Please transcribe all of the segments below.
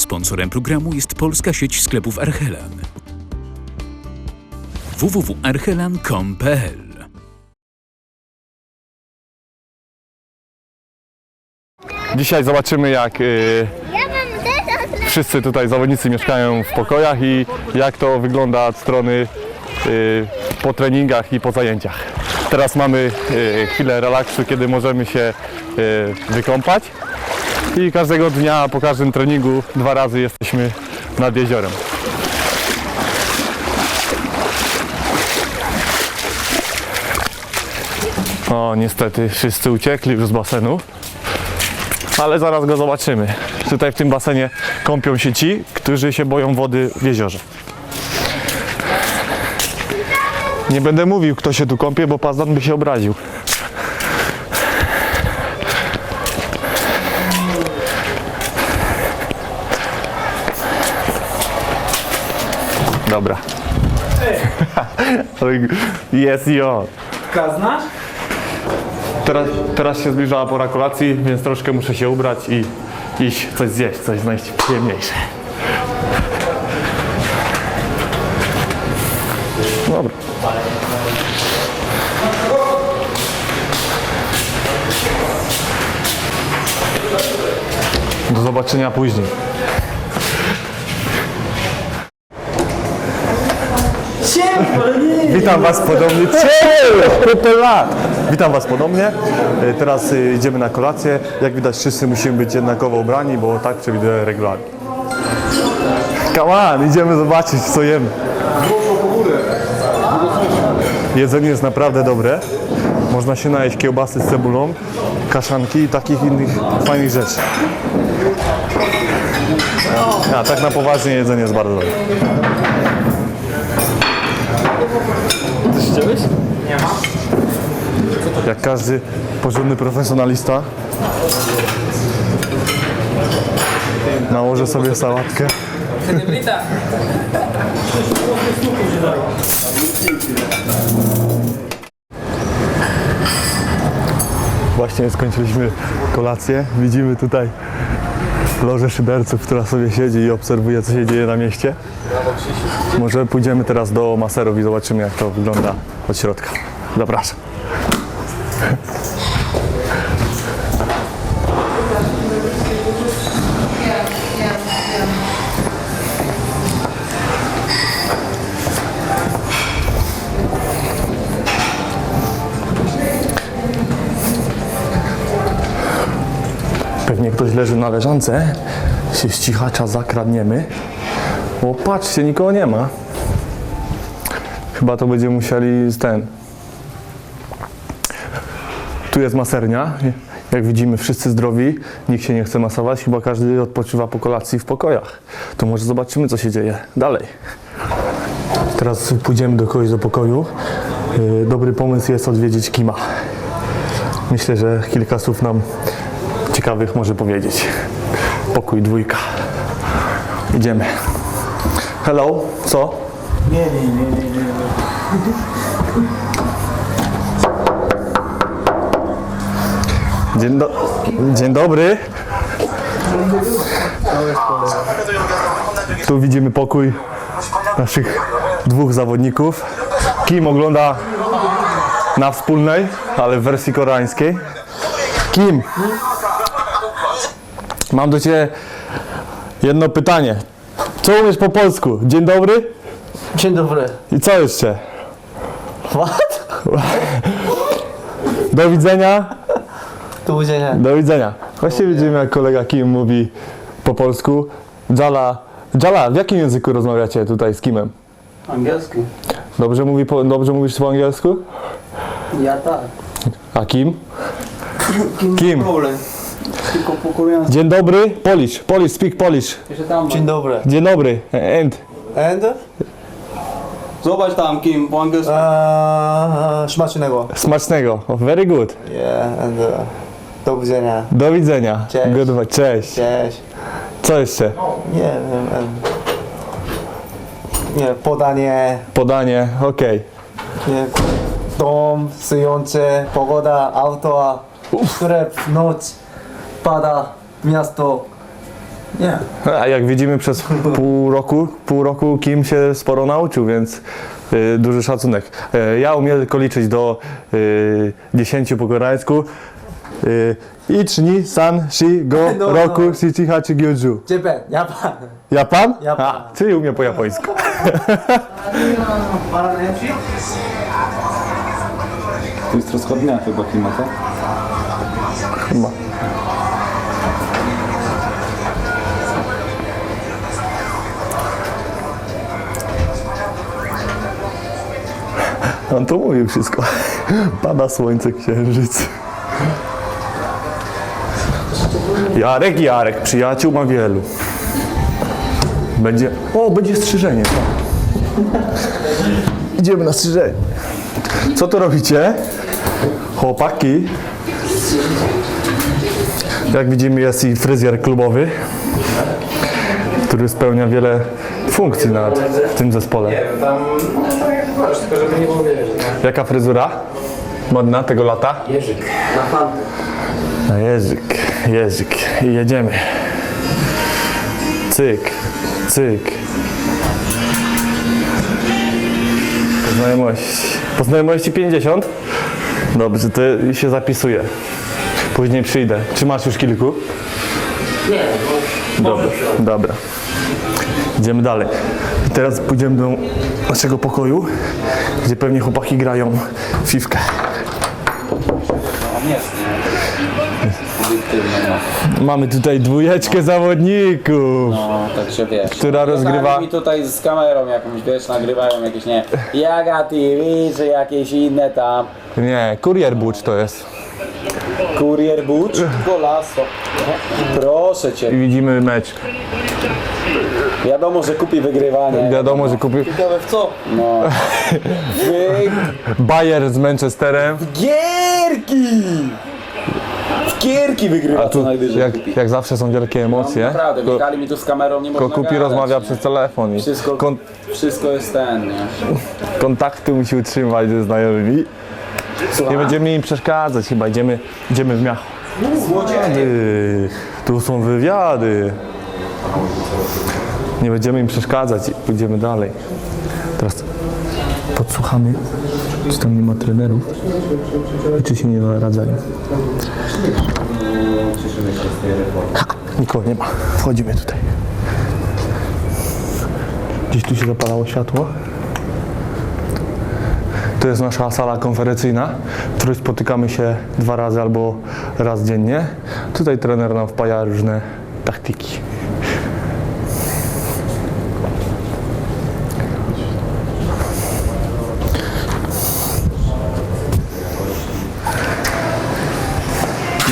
Sponsorem programu jest polska sieć sklepów Archelan. www.archelan.com.pl Dzisiaj zobaczymy jak y, wszyscy tutaj zawodnicy mieszkają w pokojach i jak to wygląda od strony y, po treningach i po zajęciach. Teraz mamy y, chwilę relaksu, kiedy możemy się y, wykąpać i każdego dnia po każdym treningu dwa razy jesteśmy nad jeziorem. O, niestety wszyscy uciekli już z basenu ale zaraz go zobaczymy. Tutaj w tym basenie kąpią się ci, którzy się boją wody w jeziorze. Nie będę mówił, kto się tu kąpie, bo Pazdan by się obraził. Dobra. Jest i on. Teraz, teraz się zbliżała pora kolacji, więc troszkę muszę się ubrać i iść coś zjeść, coś znaleźć przyjemniejsze. Dobra. Do zobaczenia później. Witam Was podobnie. Cześć! lat! Witam Was podobnie. E, Teraz e, idziemy na kolację. Jak widać wszyscy musimy być jednakowo ubrani, bo tak przewiduje regulamin. Come idziemy zobaczyć co jemy. Jedzenie jest naprawdę dobre. Można się najeść kiełbasy z cebulą, kaszanki i takich innych fajnych rzeczy. A tak na poważnie jedzenie jest bardzo dobre. Każdy porządny profesjonalista nałożę sobie sałatkę. Właśnie skończyliśmy kolację. Widzimy tutaj lożę szyderców, która sobie siedzi i obserwuje, co się dzieje na mieście. Może pójdziemy teraz do maserów i zobaczymy, jak to wygląda od środka. Zapraszam. Pewnie ktoś leży na leżance, się z cichacza zakradniemy. O, patrzcie, nikogo nie ma. Chyba to będziemy musieli z ten. Tu jest masernia. Jak widzimy, wszyscy zdrowi, nikt się nie chce masować, chyba każdy odpoczywa po kolacji w pokojach. To może zobaczymy, co się dzieje dalej. Teraz pójdziemy do kogoś do pokoju. Yy, Dobry pomysł jest odwiedzić Kima. Myślę, że kilka słów nam ciekawych może powiedzieć. Pokój dwójka. Idziemy. Hello, co? Nie, nie, nie, nie, nie. Dzień, do... Dzień dobry. Tu widzimy pokój naszych dwóch zawodników. Kim ogląda na wspólnej, ale w wersji koreańskiej. Kim? Mam do Ciebie jedno pytanie. Co umiesz po polsku? Dzień dobry? Dzień dobry. I co jeszcze? What? Do widzenia. Do widzenia. Do widzenia. Właśnie widzimy, jak kolega Kim mówi po polsku. Jala, Jala, w jakim języku rozmawiacie tutaj z Kimem? Angielski. Dobrze, mówi po, dobrze mówisz po angielsku? Ja tak. A Kim? Kim? Problem. Tylko po koreańsku. Dzień dobry. Polish. Polish, speak Polish. Dzień dobry. Dzień dobry. And. And? Zobacz tam Kim po angielsku. Eee, smacznego. Smacznego. Oh, very good. Yeah, and uh, do widzenia. Do widzenia. Cześć. Goodbye. Cześć. Cześć. Co jeszcze? Nie wiem. Nie, podanie. Podanie. Okej. Nie, dom, stojący, pogoda, auto, sklep, noc, pada, miasto. Nie. A jak widzimy przez pół roku, pół roku Kim się sporo nauczył, więc y, duży szacunek. Y, ja umiem tylko liczyć do y, 10 po koreańsku. Y, Ichni, san, shi, go, No, no. roku, shichi, hachi, gyuju. Japan, Japan. Japan? Japan. A, czyli umie po japońsku. To jest rozchodnia chyba klimata. Chyba. On to mówił wszystko. Pada słońce, księżyc. Jarek, Jarek, przyjaciół ma wielu. Będzie. O, będzie strzyżenie. tak. Idziemy na strzyżenie. Co tu robicie? Chłopaki. Jak widzimy jest i fryzjer klubowy, który spełnia wiele funkcji nawet w tym zespole. Jaka fryzura? Modna tego lata? Jeżyk. Na jeżyk, jeżyk. I jedziemy. Cyk, cyk. Poznajomości. Poznajomości 50? Dobrze, to się zapisuje. Później przyjdę. Czy masz już kilku? Nie. Dobra, dobra. Idziemy dalej. Teraz pójdziemy do naszego pokoju, gdzie pewnie chłopaki grają w fifkę. Mamy tutaj dwójeczkę zawodników. No, także wiesz. Która rozgrywa- Mi tutaj z kamerą jakąś, wiesz, nagrywają jakieś, nie, Jaga TV, czy jakieś inne tam, Nie, kurier bucz to jest. Kurier Butch, Golaso. Proszę Cię, I widzimy mecz. wiadomo, że kupi wygrywanie. Wiadomo, że kupił Ciekawe w co? No. Wy... Bayer z Manchesterem. Gierki! Gierki wygrywa A co tu najwyżej jak, jak zawsze są wielkie emocje. Naprawdę, Ko- wjechali mi tu z kamerą, nie można Ko kupi gadać, rozmawia nie? przez telefon i Wszystko, kon wszystko jest ten, nie? kontakty musi utrzymywać ze znajomymi. Nie będziemy im przeszkadzać chyba, idziemy, idziemy w miasto. Wywiady. Tu są wywiady. Nie będziemy im przeszkadzać i pójdziemy dalej. Teraz podsłuchamy, czy tam nie ma trenerów i czy się nie naradzają. Ha, Nikogo nie ma. Wchodzimy tutaj. Gdzieś tu się zapalało światło. To jest nasza sala konferencyjna, w której spotykamy się dwa razy albo raz dziennie. Tutaj trener nam wpaja różne taktyki.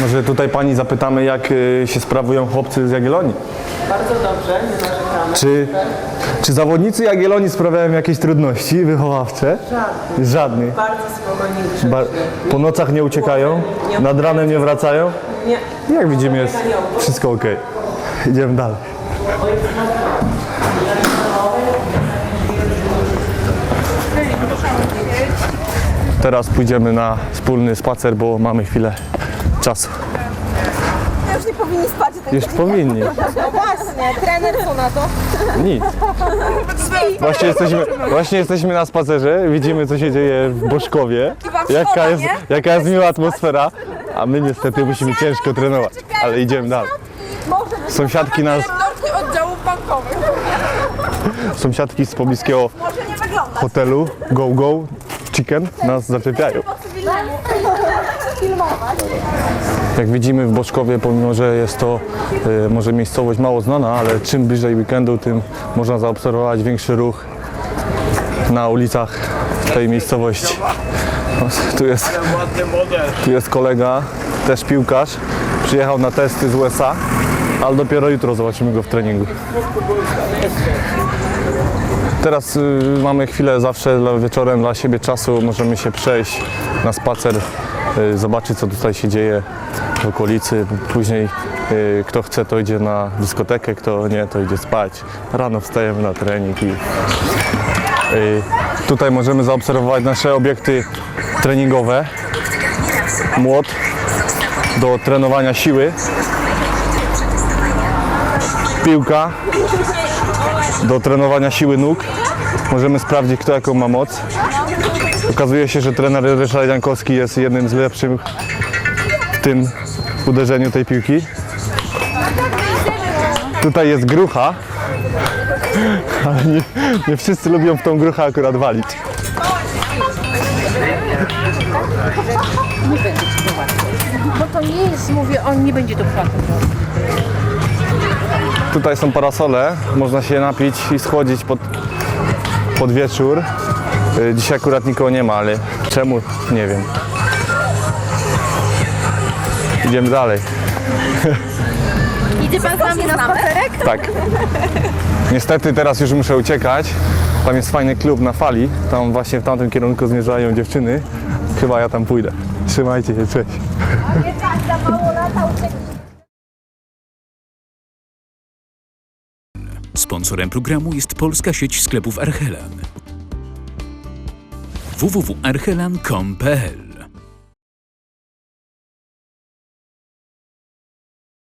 Może tutaj pani zapytamy, jak y, się sprawują chłopcy z Jagiellonii. Bardzo dobrze, nie narzekamy. Czy, czy zawodnicy Jagiellonii sprawiają jakieś trudności wychowawcze? Żadnych. Żadnych. Bardzo spokojnie i grzecznie. Ba- po nocach nie uciekają? Nad ranem nie wracają? Nie. Jak widzimy jest wszystko ok. Idziemy dalej. Teraz pójdziemy na wspólny spacer, bo mamy chwilę czasu. Już nie powinni spać. Tak Już powinni. No właśnie, trener co na to? Nic. Właśnie jesteśmy, właśnie jesteśmy na spacerze, widzimy co się dzieje w Boszkowie, jaka jest, jaka jest miła atmosfera, a my niestety musimy ciężko trenować, ale idziemy dalej. Sąsiadki nas, oddziałów bankowych. sąsiadki z pobliskiego Może nie wygląda. hotelu Go Go Chicken nas zaczepiają. Jak widzimy w Boszkowie, pomimo że jest to e, może miejscowość mało znana, ale czym bliżej weekendu, tym można zaobserwować większy ruch na ulicach tej miejscowości. O, Tu jest, tu jest kolega, też piłkarz, przyjechał na testy z USA, ale dopiero jutro zobaczymy go w treningu. Teraz y, mamy chwilę zawsze wieczorem dla siebie czasu, możemy się przejść na spacer, y, zobaczyć co tutaj się dzieje w okolicy. Później y, kto chce to idzie na dyskotekę, kto nie to idzie spać. Rano wstajemy na trening i tutaj możemy zaobserwować nasze obiekty treningowe. Młot do trenowania siły. piłka do trenowania siły nóg. Możemy sprawdzić, kto jaką ma moc. Okazuje się, że trener Ryszard Jankowski jest jednym z lepszych w tym uderzeniu tej piłki. Tutaj jest grucha, ale nie, nie wszyscy lubią w tą gruchę akurat walić. Bo to nie jest, mówię, on nie będzie to płatny. Tutaj są parasole, można się napić i schłodzić pod, pod wieczór. Y, Dzisiaj akurat nikogo nie ma, ale czemu? Nie wiem. Idziemy dalej. Idzie pan z nami na spacerek? Tak. Niestety teraz już muszę uciekać. Tam jest fajny klub na fali. Tam właśnie w tamtym kierunku zmierzają dziewczyny. Chyba ja tam pójdę. Trzymajcie się, cześć. Sponsorem programu jest polska sieć sklepów Archelan. www.archelan.com.pl